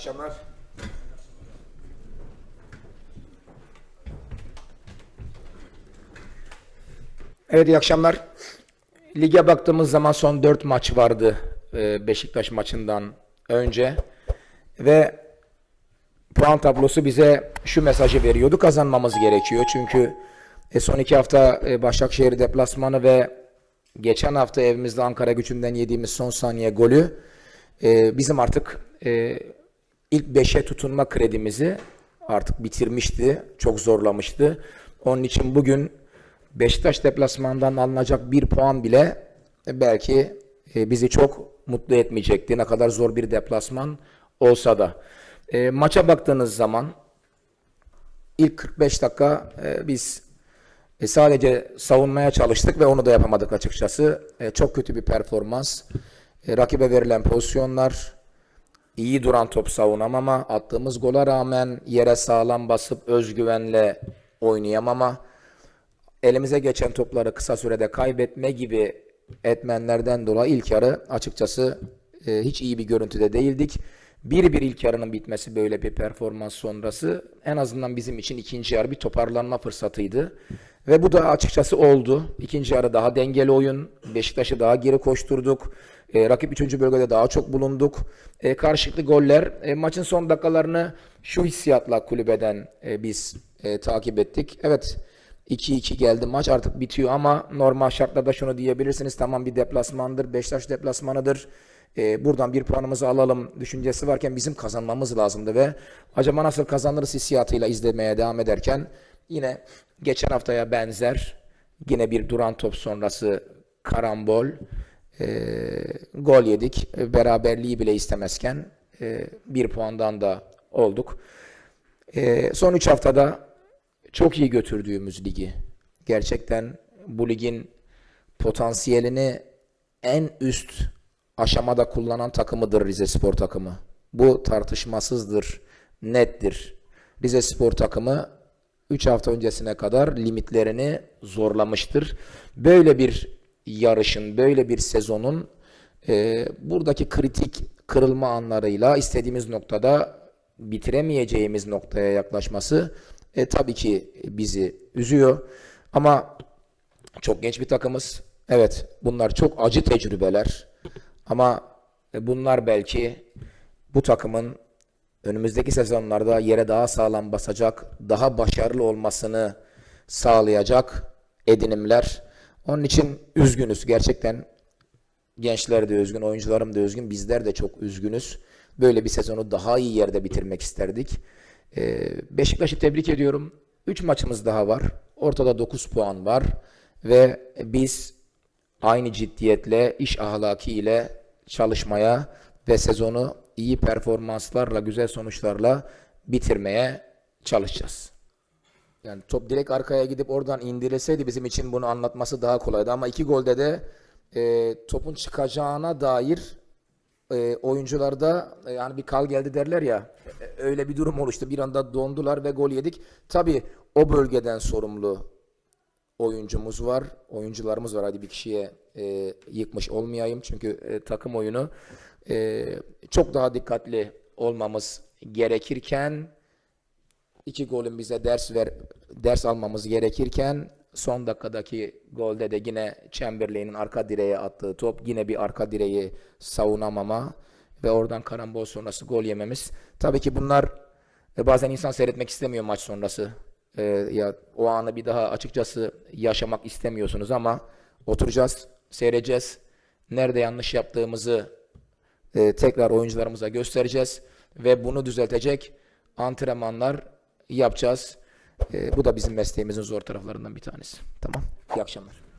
akşamlar. Evet iyi akşamlar. Lige baktığımız zaman son 4 maç vardı e, Beşiktaş maçından önce ve puan tablosu bize şu mesajı veriyordu. Kazanmamız gerekiyor çünkü e, son iki hafta e, Başakşehir deplasmanı ve geçen hafta evimizde Ankara gücünden yediğimiz son saniye golü bizim artık ilk 5'e tutunma kredimizi artık bitirmişti. Çok zorlamıştı. Onun için bugün Beşiktaş deplasmanından alınacak bir puan bile e, belki e, bizi çok mutlu etmeyecekti. Ne kadar zor bir deplasman olsa da. E, maça baktığınız zaman ilk 45 dakika e, biz e, sadece savunmaya çalıştık ve onu da yapamadık açıkçası. E, çok kötü bir performans. E, rakibe verilen pozisyonlar, iyi duran top savunamama, attığımız gola rağmen yere sağlam basıp özgüvenle oynayamama, elimize geçen topları kısa sürede kaybetme gibi etmenlerden dolayı ilk yarı açıkçası e, hiç iyi bir görüntüde değildik. Bir bir ilk yarının bitmesi böyle bir performans sonrası en azından bizim için ikinci yarı bir toparlanma fırsatıydı. Ve bu da açıkçası oldu. İkinci yarı daha dengeli oyun. Beşiktaş'ı daha geri koşturduk. E, rakip 3. bölgede daha çok bulunduk. E, karşılıklı goller. E, maçın son dakikalarını şu hissiyatla kulübeden e, biz e, takip ettik. Evet 2-2 geldi maç artık bitiyor ama normal şartlarda şunu diyebilirsiniz. Tamam bir deplasmandır. Beşiktaş deplasmanıdır. E, buradan bir puanımızı alalım düşüncesi varken bizim kazanmamız lazımdı ve acaba nasıl kazanırız hissiyatıyla izlemeye devam ederken yine geçen haftaya benzer yine bir duran top sonrası karambol e, gol yedik. E, beraberliği bile istemezken e, bir puandan da olduk. E, son 3 haftada çok iyi götürdüğümüz ligi. Gerçekten bu ligin potansiyelini en üst aşamada kullanan takımıdır Rize Spor takımı. Bu tartışmasızdır, nettir. Rize Spor takımı 3 hafta öncesine kadar limitlerini zorlamıştır. Böyle bir yarışın, böyle bir sezonun e, buradaki kritik kırılma anlarıyla istediğimiz noktada bitiremeyeceğimiz noktaya yaklaşması e, tabii ki bizi üzüyor. Ama çok genç bir takımız. Evet bunlar çok acı tecrübeler. Ama e, bunlar belki bu takımın önümüzdeki sezonlarda yere daha sağlam basacak, daha başarılı olmasını sağlayacak edinimler. Onun için üzgünüz. Gerçekten gençler de üzgün, oyuncularım da üzgün, bizler de çok üzgünüz. Böyle bir sezonu daha iyi yerde bitirmek isterdik. Ee, Beşiktaş'ı tebrik ediyorum. 3 maçımız daha var. Ortada 9 puan var. Ve biz aynı ciddiyetle, iş ahlaki ile çalışmaya ve sezonu iyi performanslarla, güzel sonuçlarla bitirmeye çalışacağız. Yani top direkt arkaya gidip oradan indirilseydi bizim için bunu anlatması daha kolaydı. Ama iki golde de e, topun çıkacağına dair e, oyuncularda e, yani bir kal geldi derler ya e, öyle bir durum oluştu. Bir anda dondular ve gol yedik. Tabi o bölgeden sorumlu oyuncumuz var. Oyuncularımız var. Hadi bir kişiye e, yıkmış olmayayım. Çünkü e, takım oyunu e, çok daha dikkatli olmamız gerekirken iki golün bize ders ver ders almamız gerekirken son dakikadaki golde de yine Chamberlain'in arka direğe attığı top yine bir arka direği savunamama ve oradan karambol sonrası gol yememiz. Tabii ki bunlar e, bazen insan seyretmek istemiyor maç sonrası. E, ya o anı bir daha açıkçası yaşamak istemiyorsunuz ama oturacağız, seyredeceğiz. Nerede yanlış yaptığımızı e, tekrar oyuncularımıza göstereceğiz ve bunu düzeltecek antrenmanlar yapacağız. E, bu da bizim mesleğimizin zor taraflarından bir tanesi. Tamam. İyi akşamlar.